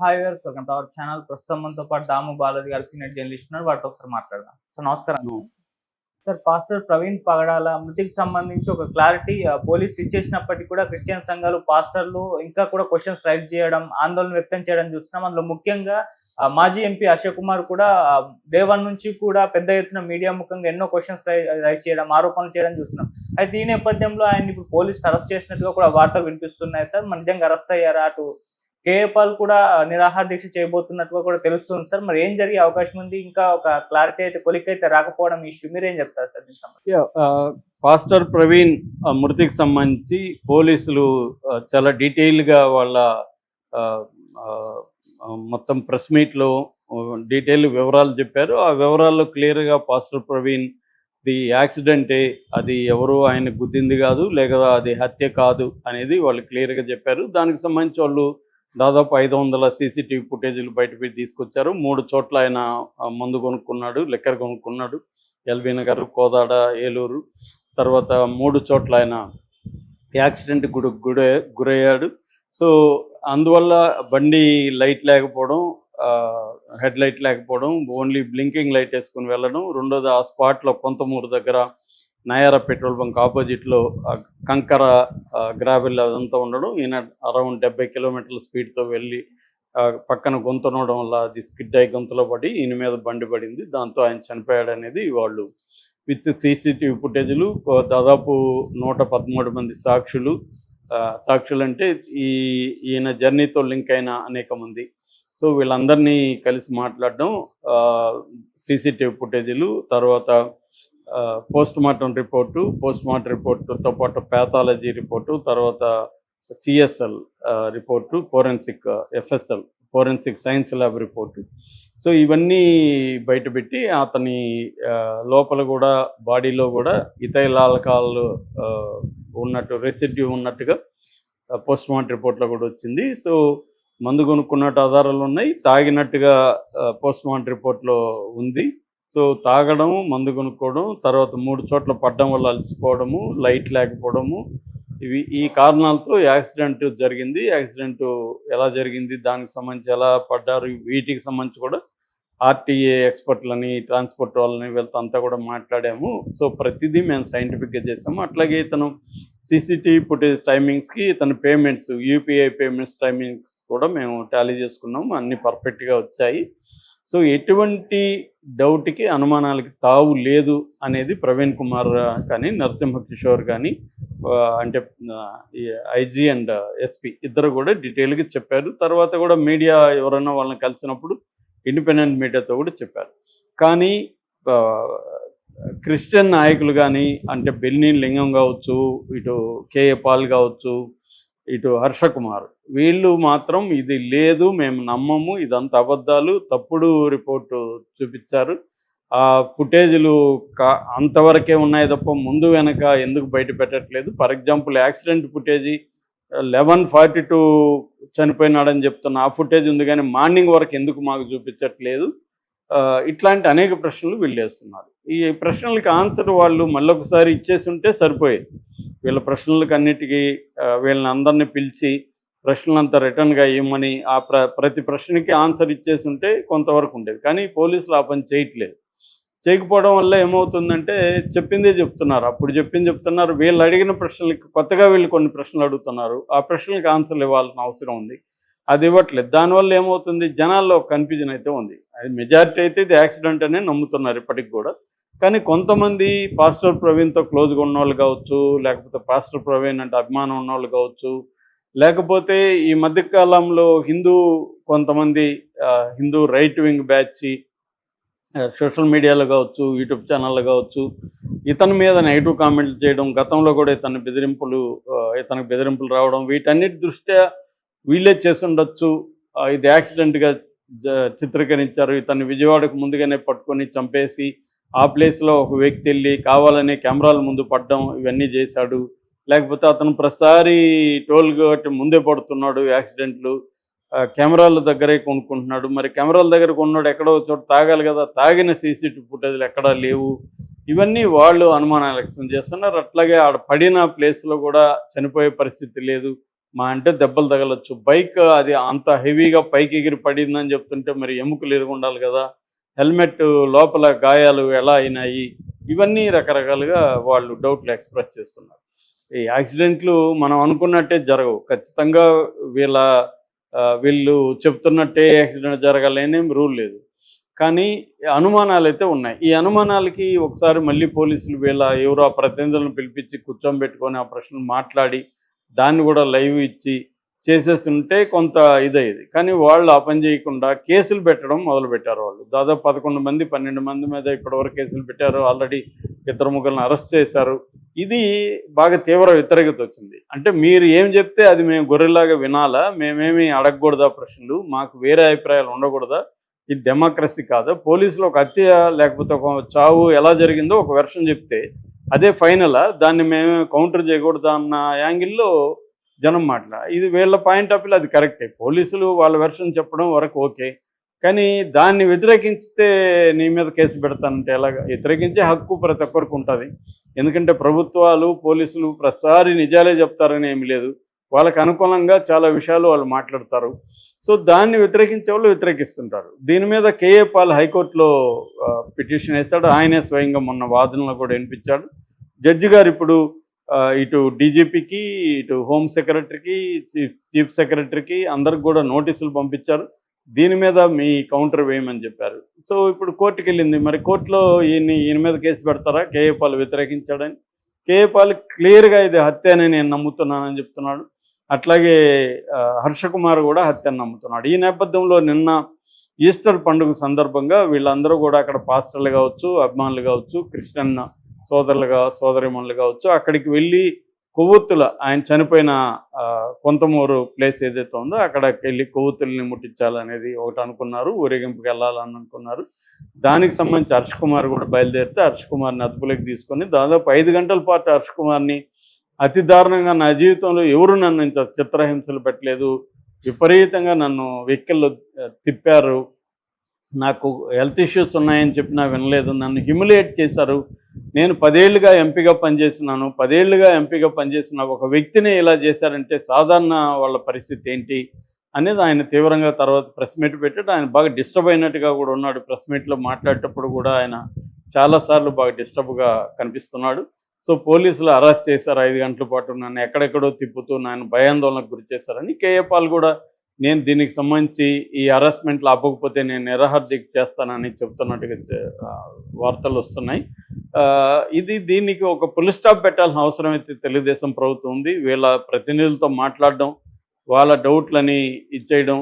Hi గారు welcome to our channel ప్రస్తుతం మనతో పాటు దాము బాలాజీ గారు సీనియర్ జర్నలిస్ట్ ఉన్నారు వాటితో ఒకసారి మాట్లాడదాం. సార్ నమస్కారం. సార్ పాస్టర్ ప్రవీణ్ పగడాల మృతికి సంబంధించి ఒక క్లారిటీ పోలీసులు ఇచ్చేసినప్పటికీ కూడా క్రిస్టియన్ సంఘాలు పాస్టర్లు ఇంకా కూడా క్వశ్చన్స్ రైజ్ చేయడం ఆందోళన వ్యక్తం చేయడం చూస్తున్నాం. అందులో ముఖ్యంగా మాజీ ఎంపీ అశోక్ కుమార్ కూడా డే వన్ నుంచి కూడా పెద్ద ఎత్తున మీడియా ముఖంగా ఎన్నో క్వశ్చన్స్ రైజ్ చేయడం ఆరోపణలు చేయడం చూస్తున్నాం. అయితే ఈ నేపథ్యంలో ఆయన ఇప్పుడు పోలీసులు అరెస్ట్ చేసినట్టుగా కూడా వార్తలు వినిపిస్తున్నాయి సార్. మన నిజంగా అరెస్ట్ అయ్యారా అటు కేఏపాల్ కూడా నిరాహార దీక్ష చేయబోతున్నట్టుగా కూడా తెలుస్తుంది సార్. మరి ఏం జరిగే అవకాశం ఉంది? ఇంకా ఒక క్లారిటీ అయితే కొలిక్ అయితే రాకపోవడం ఇష్యూ మీరేం చెప్తారు సార్ పాస్టర్ ప్రవీణ్ ఆ, మృతికి సంబంధించి పోలీసులు చాలా డీటెయిల్గా వాళ్ళ మొత్తం ప్రెస్ మీట్లో డీటెయిల్ వివరాలు చెప్పారు. ఆ వివరాల్లో క్లియర్గా పాస్టర్ ప్రవీణ్ ది యాక్సిడెంటే అది ఎవరు ఆయన గుద్దింది కాదు లేక అది హత్య కాదు అనేది వాళ్ళు క్లియర్గా చెప్పారు. దానికి సంబంధించి వాళ్ళు దాదాపు ఐదు వందల సీసీటీవీ ఫుటేజీలు బయటపై తీసుకొచ్చారు. మూడు చోట్ల ఆయన మందు కొనుక్కున్నాడు లెక్కర్ కొనుక్కున్నాడు. ఎల్బీ నగర్ కోదాడ ఏలూరు. తర్వాత మూడు చోట్ల ఆయన యాక్సిడెంట్ గుడి గురే గురయ్యాడు. సో అందువల్ల బండి లైట్ లేకపోవడం హెడ్ లైట్ లేకపోవడం ఓన్లీ బ్లింకింగ్ లైట్ వేసుకుని వెళ్ళడం రెండోది ఆ స్పాట్లో కొంతమూరు దగ్గర నయారా పెట్రోల్ బంక్ ఆపోజిట్లో కంకర గ్రావెల్ అదంతా ఉండడం ఈయన అరౌండ్ డెబ్బై కిలోమీటర్ల స్పీడ్తో వెళ్ళి పక్కన గొంతునవడం వల్ల అది స్కిడ్ అయి గొంతులో పడి ఈయన మీద బండి పడింది. దాంతో ఆయన చనిపోయాడు అనేది వాళ్ళు విత్ సీసీటీవీ ఫుటేజ్లు దాదాపు నూట పదమూడు మంది సాక్షులు. సాక్షులు అంటే ఈ ఈయన జర్నీతో లింక్ అయిన అనేక మంది. సో వీళ్ళందరినీ కలిసి మాట్లాడడం సీసీటీవీ ఫుటేజీలు తర్వాత post mortem report post mortem రిపోర్టుతో పాటు ప్యాథాలజీ రిపోర్టు తర్వాత CSL report forensic FSL forensic science lab report. So ఇవన్నీ బయటపెట్టి అతని లోపల కూడా బాడీలో కూడా ఇతైల్ ఆల్కహాల్ ఉన్నట్టు రెసిడ్యూ ఉన్నట్టుగా పోస్ట్ మార్టం రిపోర్ట్లో కూడా వచ్చింది. సో మందు కొనుక్కున్నట్టు ఆధారాలు ఉన్నాయి. తాగినట్టుగా పోస్ట్ మార్టం రిపోర్ట్లో ఉంది. సో తాగడం మందు కొనుక్కోవడం తర్వాత మూడు చోట్ల పడ్డం వల్ల అలసిపోవడము లైట్ లేకపోవడము ఇవి ఈ కారణాలతో యాక్సిడెంట్ జరిగింది. యాక్సిడెంట్ ఎలా జరిగింది దానికి సంబంధించి ఎలా పడ్డారు వీటికి సంబంధించి కూడా ఆర్టీఏ ఎక్స్పర్ట్లని ట్రాన్స్పోర్ట్ వాళ్ళని వీళ్ళతో అంతా కూడా మాట్లాడాము. సో ప్రతిదీ మేము సైంటిఫిక్గా చేసాము అట్లాగే ఇతను సీసీటీవీ ఫుటేజ్ టైమింగ్స్కి ఇతని పేమెంట్స్ యూపీఐ పేమెంట్స్ టైమింగ్స్ కూడా మేము టాలీ చేసుకున్నాము. అన్నీ పర్ఫెక్ట్గా వచ్చాయి. సో ఎటువంటి డౌట్కి అనుమానాలకి తావు లేదు అనేది ప్రవీణ్ కుమార్ కానీ నరసింహ కిషోర్ కానీ అంటే ఐజీ అండ్ ఎస్పీ ఇద్దరు కూడా డీటెయిల్గా చెప్పారు. తర్వాత కూడా మీడియా ఎవరైనా వాళ్ళని కలిసినప్పుడు ఇండిపెండెంట్ మీడియాతో కూడా చెప్పారు. కానీ క్రిస్టియన్ నాయకులు కానీ అంటే బెల్లిని లింగం కావచ్చు ఇటు కేఏ పాల్ కావచ్చు ఇటు హర్ష కుమార్ వీళ్ళు మాత్రం ఇది లేదు మేము నమ్మము ఇదంతా అబద్ధాలు. తప్పుడు రిపోర్టు చూపించారు. ఆ ఫుటేజ్లు కా అంతవరకే ఉన్నాయి తప్ప ముందు వెనక ఎందుకు బయట పెట్టట్లేదు. For example accident footage eleven forty two చనిపోయినాడని చెప్తున్న ఆ ఫుటేజ్ ఉంది కానీ మార్నింగ్ వరకు ఎందుకు మాకు చూపించట్లేదు? ఇట్లాంటి అనేక ప్రశ్నలు వీళ్ళు వేస్తున్నారు. ఈ ప్రశ్నలకు ఆన్సర్ వాళ్ళు మళ్ళొకసారి ఇచ్చేసి ఉంటే సరిపోయేది. వీళ్ళ ప్రశ్నలకు అన్నిటికీ వీళ్ళని అందరినీ పిలిచి ప్రశ్నలంతా రిటర్న్గా ఇవ్వమని ఆ ప్ర ప్రతి ప్రశ్నకి ఆన్సర్ ఇచ్చేసి ఉంటే కొంతవరకు ఉండేది. కానీ పోలీసులు ఆ పని చేయట్లేదు. చేయకపోవడం వల్ల ఏమవుతుందంటే చెప్పిందే చెప్తున్నారు. అప్పుడు చెప్పింది చెప్తున్నారు. వీళ్ళు అడిగిన ప్రశ్నలకి కొత్తగా వీళ్ళు కొన్ని ప్రశ్నలు అడుగుతున్నారు. ఆ ప్రశ్నలకు ఆన్సర్లు ఇవ్వాల్సిన అవసరం ఉంది. అది ఇవ్వట్లేదు. దానివల్ల ఏమవుతుంది? జనాల్లో కన్ఫ్యూజన్ అయితే ఉంది. అది మెజారిటీ అయితే ఇది యాక్సిడెంట్ అనే నమ్ముతున్నారు ఇప్పటికి కూడా. కానీ కొంతమంది పాస్టర్ ప్రవీణ్తో క్లోజ్గా ఉన్నవాళ్ళు కావచ్చు లేకపోతే పాస్టర్ ప్రవీణ్ అంటే అభిమానం ఉన్నవాళ్ళు కావచ్చు లేకపోతే ఈ మధ్యకాలంలో హిందూ కొంతమంది Hindu right wing batch social మీడియాలో కావచ్చు యూట్యూబ్ ఛానల్లో కావచ్చు ఇతని మీద నెగిటివ్ కామెంట్లు చేయడం గతంలో కూడా ఇతని బెదిరింపులు ఇతనికి బెదిరింపులు రావడం వీటన్నిటి దృష్ట్యా వీళ్ళే చేసుండొచ్చు ఇది యాక్సిడెంట్గా చిత్రీకరించారు. ఇతన్ని విజయవాడకు ముందుగానే పట్టుకొని చంపేసి ఆ ప్లేస్లో ఒక వ్యక్తి వెళ్ళి కావాలనే కెమెరాల ముందు పడ్డం ఇవన్నీ చేశాడు. లేకపోతే అతను ప్రతిసారి టోల్ గట్టి ముందే పడుతున్నాడు యాక్సిడెంట్లు. కెమెరాల దగ్గరే కొనుక్కుంటున్నాడు. మరి కెమెరాల దగ్గర కొన్నాడు ఎక్కడో చోటు చోట తాగాలి కదా తాగిన సీసీటీవీ ఫుటేజ్లు ఎక్కడా లేవు. ఇవన్నీ వాళ్ళు అనుమానాలు ఎక్స్ప్లెయిన్ చేస్తున్నారు. అట్లాగే ఆడ పడిన ప్లేస్లో కూడా చనిపోయే పరిస్థితి లేదు. మా అంటే దెబ్బలు తగలొచ్చు. బైక్ అది అంత హెవీగా పైకి ఎగిరి పడిందని చెప్తుంటే మరి ఎముకలు ఎదుగుండాలి కదా. హెల్మెట్ లోపల గాయాలు ఎలా అయినాయి? ఇవన్నీ రకరకాలుగా వాళ్ళు డౌట్లు ఎక్స్ప్రెస్ చేస్తున్నారు. ఈ యాక్సిడెంట్లు మనం అనుకున్నట్టే జరగవు. ఖచ్చితంగా వీళ్ళ వీళ్ళు చెప్తున్నట్టే యాక్సిడెంట్ జరగాలనేం రూల్ లేదు. కానీ అనుమానాలు అయితే ఉన్నాయి. ఈ అనుమానాలకి ఒకసారి మళ్ళీ పోలీసులు వీళ్ళ ఎవరో ఆ ప్రతినిధులను పిలిపించి కూర్చోబెట్టుకొని ఆ ప్రశ్నలు మాట్లాడి దాన్ని కూడా లైవ్ ఇచ్చి చేసేసి ఉంటే కొంత ఇదయ్యేది. కానీ వాళ్ళు ఆ పని చేయకుండా కేసులు పెట్టడం మొదలుపెట్టారు వాళ్ళు. దాదాపు పదకొండు మంది పన్నెండు మంది మీద ఇప్పటివరకు కేసులు పెట్టారు. ఆల్రెడీ ఇద్దరు ముగ్గురిని అరెస్ట్ చేశారు. ఇది బాగా తీవ్ర వ్యతిరేకత వచ్చింది. అంటే మీరు ఏం చెప్తే అది మేము గొర్రెలాగా వినాలా? మేమేమి అడగకూడదా ప్రశ్నలు? మాకు వేరే అభిప్రాయాలు ఉండకూడదా? ఇది డెమోక్రసీ కాదు? పోలీసులు ఒక హత్య లేకపోతే ఒక చావు ఎలా జరిగిందో ఒక వెర్షన్ చెప్తే అదే ఫైనలా? దాన్ని మేము కౌంటర్ చేయకూడదా అన్న యాంగిల్లో జనం మాట్లా ఇది వీళ్ళ పాయింట్ ఆఫ్ వ్యూ అది కరెక్టే. పోలీసులు వాళ్ళ వెర్షన్ చెప్పడం వరకు ఓకే. కానీ దాన్ని వ్యతిరేకిస్తే నీ మీద కేసు పెడతానంటే ఎలాగ? వ్యతిరేకించే హక్కు ప్రతి ఒక్కరికి ఉంటుంది. ఎందుకంటే ప్రభుత్వాలు పోలీసులు ప్రతిసారి నిజాలే చెప్తారని ఏమి లేదు. వాళ్ళకి అనుకూలంగా చాలా విషయాలు వాళ్ళు మాట్లాడతారు. సో దాన్ని వ్యతిరేకించే వాళ్ళు వ్యతిరేకిస్తుంటారు. దీని మీద కేఏ పాల్ హైకోర్టులో పిటిషన్ వేశాడు. ఆయనే స్వయంగా మొన్న వాదనలో కూడా వినిపించాడు. జడ్జి గారు ఇప్పుడు ఇటు డీజీపీకి ఇటు హోమ్ సెక్రటరీకి చీఫ్ సెక్రటరీకి అందరికి కూడా నోటీసులు పంపించారు. దీని మీద మీ కౌంటర్ వేయమని చెప్పారు. సో ఇప్పుడు కోర్టుకి వెళ్ళింది మరి కోర్టులో ఈయన ఈయన మీద కేసు పెడతారా? కేఏ పాల్ వ్యతిరేకించాడని. కేఏ పాల్ క్లియర్గా ఇది హత్య అని నేను నమ్ముతున్నానని చెప్తున్నాడు. అట్లాగే హర్ష కుమార్ కూడా హత్యను నమ్ముతున్నాడు. ఈ నేపథ్యంలో నిన్న ఈస్టర్ పండుగ సందర్భంగా వీళ్ళందరూ కూడా అక్కడ పాస్టర్లు కావచ్చు అభిమానులు కావచ్చు క్రిస్టియన్ సోదరులుగా సోదరిమణులు కావచ్చు అక్కడికి వెళ్ళి కొవ్వొత్తుల ఆయన చనిపోయిన కొంతమూరు ప్లేస్ ఏదైతే ఉందో అక్కడికి వెళ్ళి కొవ్వొత్తుల్ని ముట్టించాలనేది ఒకటి అనుకున్నారు ఊరేగింపుకి వెళ్ళాలని అనుకున్నారు. దానికి సంబంధించి హర్ష్ కుమార్ కూడా బయలుదేరితే హర్ష్ కుమార్ని అదుపులోకి తీసుకొని దాదాపు ఐదు గంటల పాటు హర్ష్ కుమార్ని అతి దారుణంగా నా జీవితంలో ఎవరు నన్ను చిత్రహింసలు పెట్టలేదు విపరీతంగా నన్ను వెహికల్లో తిప్పారు. నాకు హెల్త్ ఇష్యూస్ ఉన్నాయని చెప్పినా వినలేదు. నన్ను హ్యూమిలేట్ చేశారు. నేను పదేళ్ళుగా ఎంపీగా పనిచేసినాను పదేళ్ళుగా ఎంపీగా పనిచేసిన ఒక వ్యక్తిని ఇలా చేశారంటే సాధారణ వాళ్ళ పరిస్థితి ఏంటి అనేది ఆయన తీవ్రంగా తర్వాత ప్రెస్ మీట్ పెట్టాడు. ఆయన బాగా డిస్టర్బ్ అయినట్టుగా కూడా ఉన్నాడు. ప్రెస్ మీట్లో మాట్లాడేటప్పుడు కూడా ఆయన చాలాసార్లు బాగా డిస్టర్బ్గా కనిపిస్తున్నాడు. సో పోలీసులు అరెస్ట్ చేశారు. ఐదు గంటల పాటు నన్ను ఎక్కడెక్కడో తిప్పుతూ నన్ను భయాందోళనకు గురి చేశారని కేఏ పాల్ కూడా నేను దీనికి సంబంధించి ఈ హరాస్మెంట్లు ఆపకపోతే నేను నిరాహార చేస్తానని చెప్తున్నట్టుగా వార్తలు వస్తున్నాయి. ఇది దీనికి ఒక పులి స్టాప్ పెట్టాల్సిన అవసరం అయితే తెలుగుదేశం ప్రభుత్వం ఉంది. వీళ్ళ ప్రతినిధులతో మాట్లాడడం వాళ్ళ డౌట్లని ఇచ్చేయడం